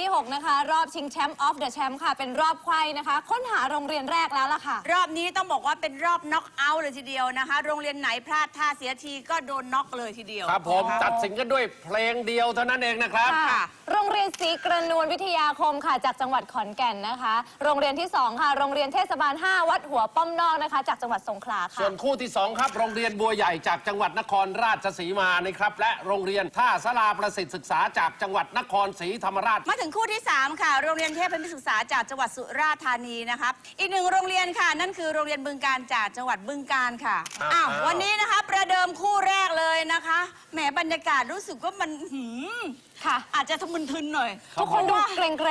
ที่6 นะคะ รอบชิงแชมป์ออฟเดอะแชมป์ค่ะ เป็นรอบไขว้นะคะ ค้นหาโรงเรียนแรกแล้วล่ะค่ะ รอบนี้ต้องบอกว่าเป็นรอบน็อกเอาท์เลยทีเดียวนะคะ โรงเรียนไหนพลาดท่าเสียทีก็โดนน็อกเลยทีเดียวครับผมตัดสินกันด้วยเพลงเดียวเท่านั้นเองนะครับ ค่ะ โรงเรียนศรีกระนวลวิทยาคมค่ะ จากจังหวัดขอนแก่นนะคะ โรงเรียนที่ 2 ค่ะ โรงเรียนเทศบาล 5 วัดหัวป้อมนอกนะคะ จากจังหวัดสงขลาค่ะ ส่วนคู่ที่ 2 ครับ โรงเรียนบัวใหญ่จากจังหวัดนครราชสีมานะครับ และโรงเรียนท่าสลาประสิทธิ์ศึกษาจากจังหวัดนครศรีธรรมราช มาถึงคู่ที่ 3 ค่ะ โรงเรียนเทพพิศึกษาจากจังหวัดสุราษฎร์ธานีนะครับ อีกหนึ่งโรงเรียนค่ะ นั่นคือโรงเรียนบึงการจากจังหวัดบึงการค่ะอ้าวอ้าวอ้าว วันนี้นะคะประเดิมคู่แรกเลยนะคะแหมบรรยากาศรู้สึกว่ามันหืมค่ะอาจจะทมึนทึนหน่อยทุกคนดูเกรงเกร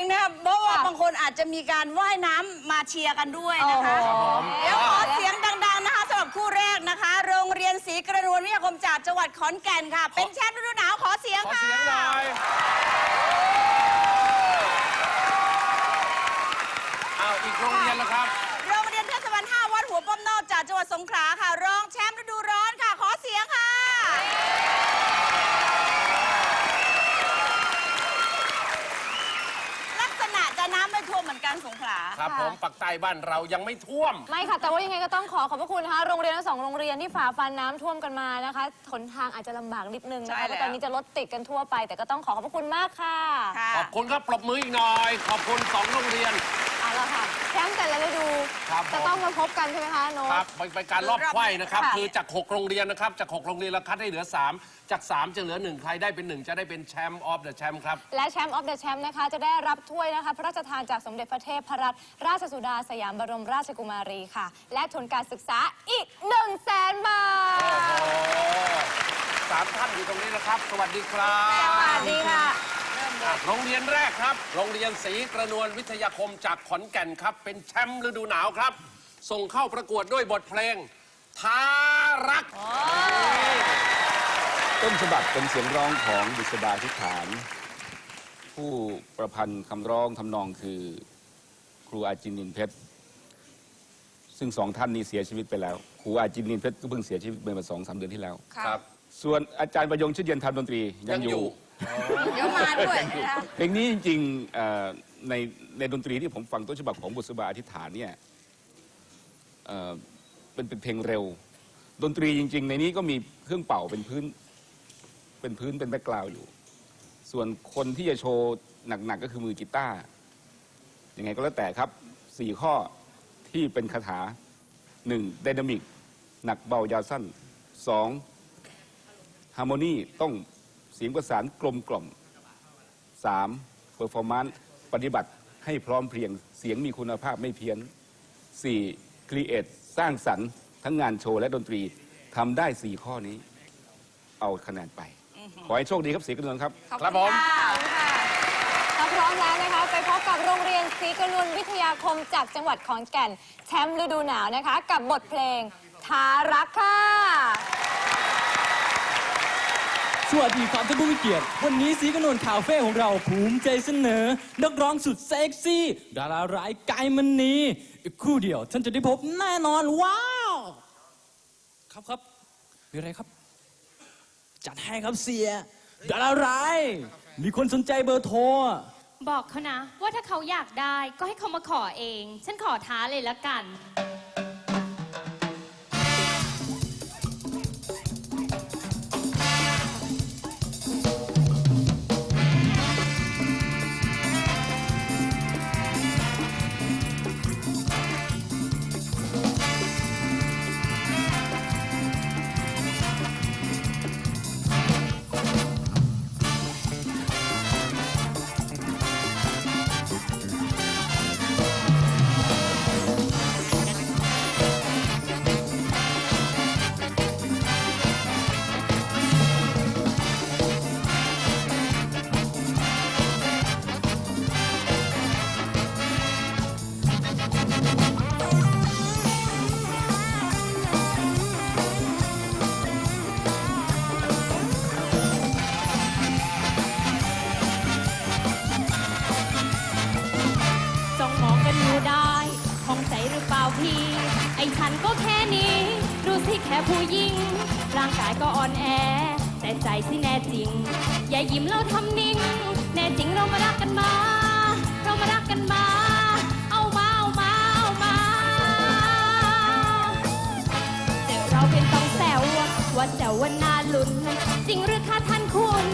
งๆนะครับเพราะว่าค่ะ บางคนอาจจะมีการว่ายน้ำมาเชียร์กันด้วยนะคะโอ้โหเดี๋ยวขอเสียงดังๆนะคะสำหรับคู่แรกนะคะ โรงเรียนศรีกระนวลวิทยาคมจากจังหวัดขอนแก่นค่ะ เป็นแชมป์ฤดูหนาวขอเสียงขอค่ะ เสียงหน่อยอ้าวอีกโรงเรียนแล้วครับ โรงเรียนเทศบาล5วัดหัวป้อมนอกจากจั งหวัดสงขลาค่ะ รองแชมป์ฤดูร้อนค่ะ ขอเสียงค่ะ ลักษณะจะน้ำไม่ท่วมเหมือนกันสงขลา ครับผมปักใต้บ้านเรายังไม่ท่วม ไม่ค่ะ แต่ว่ายังไงก็ต้องขอขอบพระคุณนะคะโรงเรียนทั้งสองโรงเรียนที่ฝ่าฟันน้ำท่วมกันมานะคะหนทางอาจจะลำบากนิดนึงนะใช่คะแล้ว เพราะตอนนี้จะรถติดกันทั่วไป แต่ก็ต้องขอขอบพระคุณมากค่ะ ค่ะ ขอบคุณครับปรบมืออีกหน่อย ขอบคุณสองโรงเรียน เอาละค่ะแชมป์แต่ละฤดูครับผม จะต้องมาพบกันใช่ไหมคะโน้ตครับไปไปการรอบไขว้นะครับ ค่ะ คือจาก 6 โรงเรียนนะครับ จาก 6 โรงเรียนเราคัดให้เหลือ 3 จาก 3 จะเหลือ 1 ใครได้เป็น 1 จะได้เป็นแชมป์ออฟเดอะแชมป์ครับ และแชมป์ออฟเดอะแชมป์นะคะ จะได้รับถ้วยนะคะ พระราชทานจากสมเด็จพระเทพรัตนราชสุดาสยามบรมราชกุมารีค่ะ และทุนการศึกษาอีก1 0 0 0 0แสนบาท โอ้โหสามท่านอยู่ตรงนี้นะครับ สวัสดีครับ สวัสดีค่ะ อะโรงเรียนแรกครับ โรงเรียนศรีกระนวลวิทยาคมจากขอนแก่นครับ เป็นแชมป์ฤดูหนาวครับ ส่งเข้าประกวดด้วยบทเพลงท้ารัก ต้นฉบับเป็นเสียงร้องของบุษบาธิษฐาน ผู้ประพันธ์คำร้องทำนองคือครูอาจินนินเพชร ซึ่งสองท่านนี้เสียชีวิตไปแล้ว ครูอาจินนินเพชรก็เพิ่งเสียชีวิตไปเมื่อสองสามเดือนที่แล้ว ครับ ส่วนอาจารย์ประยงชื่อเย็นทำดนตรียังอยู่ เดี๋ยวมาด้วยนะคะเพลงนี้จริงๆเอ่อในในดนตรีที่ผมฟังต้นฉบับของบุษบาอธิษฐานเนี่ยเอ่อเป็นเป็นเพลงเร็ว ดนตรีจริง ๆ ในนี้ก็มีเครื่องเป่าเป็นพื้น เป็นพื้นเป็นแบ็กกราวด์อยู่ ส่วนคนที่จะโชว์หนักๆก็คือมือกีตาร์ยังไงก็แล้วแต่ครับสี่ข้อที่เป็นคาถาหนึ่งไดนามิก หนักเบายาวสั้นสองฮาร์โมนีต้อง สียงประสานกลมกล่อมสามเปอร์ฟอร์มานซ์ปฏิบัติให้พร้อมเพรียงเสียงมีคุณภาพไม่เพี้ยนสี่ครีเอทสร้างสรรค์ทั้งงานโชว์และดนตรีทำได้สี่ข้อนี้ เอาคะแนนไป ขอให้โชคดีครับสีกระนวลครับ ขอบครับคุผณมค่ะถ้าพร้อมแล้วนะคะ ไปพบกับโรงเรียนศรีกระนวลวิทยาคมจากจังหวัดขอนแก่น แชมป์ฤดูหนาวนะคะ กับบทเพลงท้ารักค่ะ สวัสดีครับท่านผู้มีเกียรติ วันนี้สีกระนวลคาเฟ่ของเราภูมิใจเสนอ นักร้องสุดเซ็กซี่ ดาราร้ายกายมันนีอีกคู่เดียวท่านจะได้พบแน่นอนว้าว ครับครับมีอะไรครับ จัดให้ครับเสีย ดาราร้าย มีคนสนใจเบอร์โทร บอกเขานะ ว่าถ้าเขาอยากได้ก็ให้เขามาขอเอง ฉันขอท้าเลยละกัน สิแค่ผู้หญิง ร่างกายก็อ่อนแอ แต่ใจสิแน่จริง อย่ายิ้มเราทำนิ่ง แน่จริงเรามารักกันมา เรามารักกันมา เอามาเอามาเอามาแต่เราเป็นต้องแซวว่าแซววันนาลุนจริงหรือคะท่านคุณ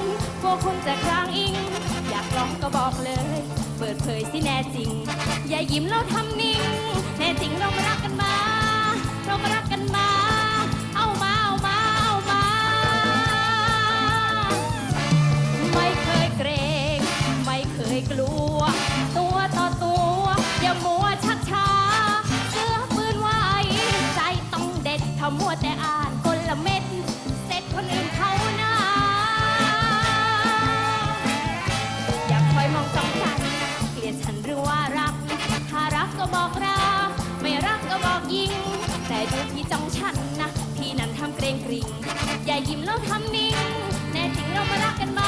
กลัวคุณจะกลางอิง อยากลองก็บอกเลย เปิดเผยสิแน่จริง อย่ายิ้มเราทำนิ่ง แน่จริงเรามารักกันมา เรามารักกันมาเอา ดูพี่จ้องฉันนะ พี่นั้นทำเกรงกริ่งอย่ายิ้มแล้วทำนิ่ง แน่จริงเรามารักกันมาเ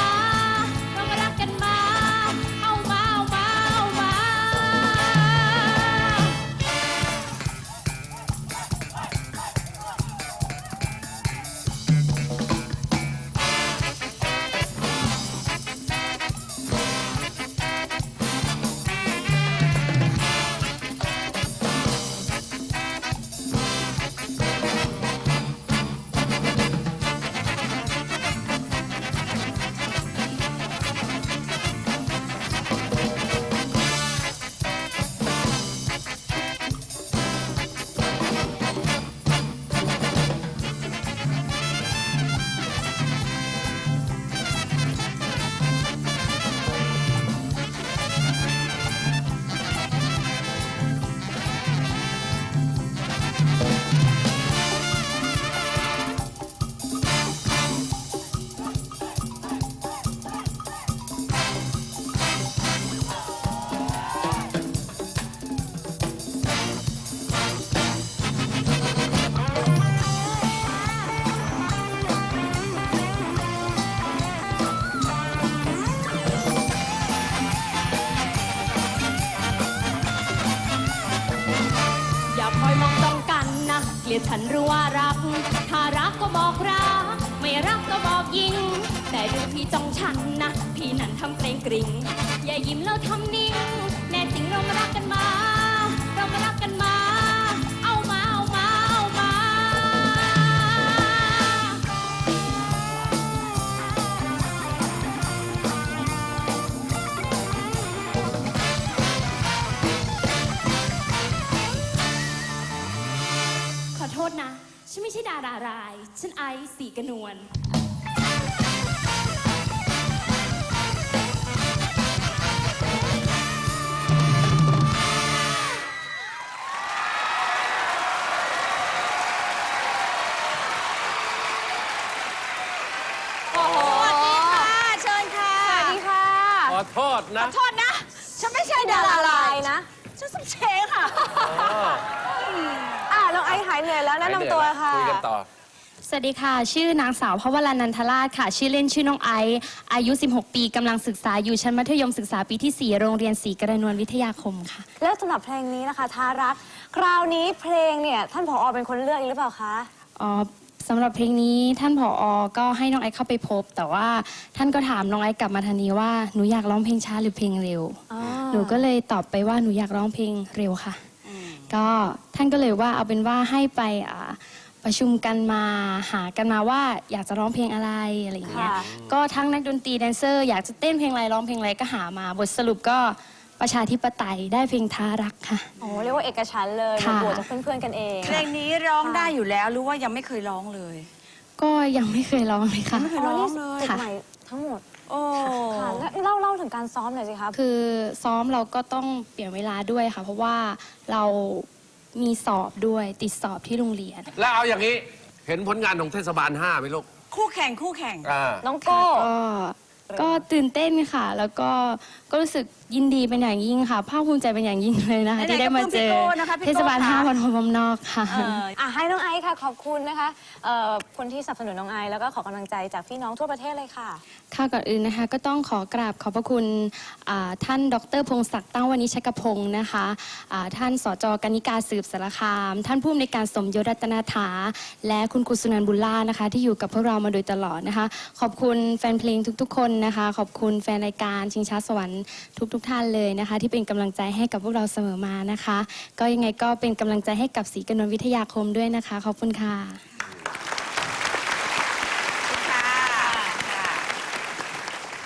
ยิง แต่ดูพี่จ้องฉันนะ พี่นั้นทำเกรงกริ่งอย่ายิ้มแล้วทำนิ่ง แน่จริงเรามารักกันมา เรามารักกันมา เอามาเอามาเอามา ขอโทษนะ ฉันไม่ใช่ดาราราย ฉันไอซ์สีกระนวล ขอโทษนะ โทษนะ ฉันไม่ใช่ดาดาราราลาลายยนะ ฉันสมเชงค่ะ อ่าน้องไอซ์หายเหนื่อยแล้วแนะนำตัวค่ะ คุยกันต่อ สวัสดีค่ะ ชื่อนางสาวพวรานันทราชค่ะ ชื่อเล่นชื่อน้องไอซ์อายุ 16 ปีกำลังศึกษาอยู่ชั้นมัธยมศึกษาปีที่ 4 โรงเรียนศรีกระนวลวิทยาคมค่ะ แล้วสำหรับเพลงนี้นะคะทารัก คราวนี้เพลงเนี่ย ท่านผอเป็นคนเลือกเองหรือเปล่าคะ อ๋อ สำหรับเพลงนี้ท่านผออก็ให้น้องไอซ์เข้าไปพบ แต่ว่าท่านก็ถามน้องไอซ์กลับมาทันทีว่าหนูอยากร้องเพลงช้าหรือเพลงเร็ว อ๋อ หนูก็เลยตอบไปว่าหนูอยากร้องเพลงเร็วค่ะ ก็ท่านก็เลยว่าเอาเป็นว่าให้ไปอ่าประชุมกันมาหากันมาว่าอยากจะร้องเพลงอะไรอะไรอย่างเงี้ย ค่ะ ก็ทั้งนักดนตรีแดนเซอร์ อยากจะเต้นเพลงอะไรร้องเพลงอะไรก็หามาบทสรุปก็ ประชาธิปไตยได้เพลงท้ารักค่ะ โอ้เรียกว่าเอกฉันท์เลยค่ะบวกจากเพื่อนๆกันเอง เพลงนี้ร้องได้อยู่แล้วหรู้ว่ายังไม่เคยร้องเลย ก็ยังไม่เคยร้องเลยค่ะ ไม่เคยร้องเลยนี่ค่ะ ใหม่ทั้งหมดโอ้ค่ะแล้วเล่าเล่าถึงการซ้อมหน่อยสิคะคือซ้อมเราก็ต้องเปลี่ยนเวลาด้วยค่ะ เพราะว่าเรามีสอบด้วยติดสอบที่โรงเรียน แล้วเอาอย่างนี้เห็นผลงานของเทศบาล5ไหมลูกคู่แข่งคู่แข่ง อ่า น้องโก้ ก็ก็ตื่นเต้นค่ะ แล้วก็ก็รู้สึก ยินดีเป็นอย่างยิ่งค่ะ ภาคภูมิใจเป็นอย่างยิ่งเลยนะคะ ไหนๆที่ได้มาเจอก็ปลื้มพี่โก้นะคะพี่โก้เทศบาลค่ะ ห้าวันพรมนอกค่ะ เอออะให้น้องไอซ์ค่ะขอบคุณนะคะเอ่อคนที่สนับสนุนน้องไอซ์แล้วก็ขอกำลังใจจากพี่น้องทั่วประเทศเลยค่ะ ค่ะก่อนอื่นนะคะ ก็ต้องขอกราบขอบพระคุณอ่าท่านดรพงศักดิ์ตั้งวณิชกพงศ์นะคะอ่าท่านสจกนิกาสืบสารคาม ท่านผู้อำนวยการสมยศรัตนาถา และคุณครูสุนันท์บุญล่านะคะ ที่อยู่กับพวกเรามาโดยตลอดนะคะ ขอบคุณแฟนเพลงทุกๆ คนนะคะ ขอบคุณแฟนรายการชิงช้าสวรรค์ทุกๆท่านเลยนะคะ ที่เป็นกำลังใจให้กับพวกเราเสมอมานะคะ ก็ยังไงก็เป็นกำลังใจให้กับศรีกนนวิทยาคมด้วยนะคะ ขอบคุณค่ะค่ะ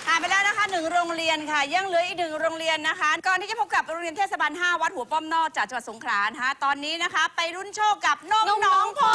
ผ่านไปแล้วนะคะหนึ่งโรงเรียนค่ะ ยังเหลืออีกหนึ่งโรงเรียนนะคะ ก่อนที่จะพบกับโรงเรียนเทศบาล 5 วัดหัวป้อมนอกจากจังหวัดสงขลานะคะตอนนี้นะคะ ไปรุ่นโชคกับน้องน้องพอ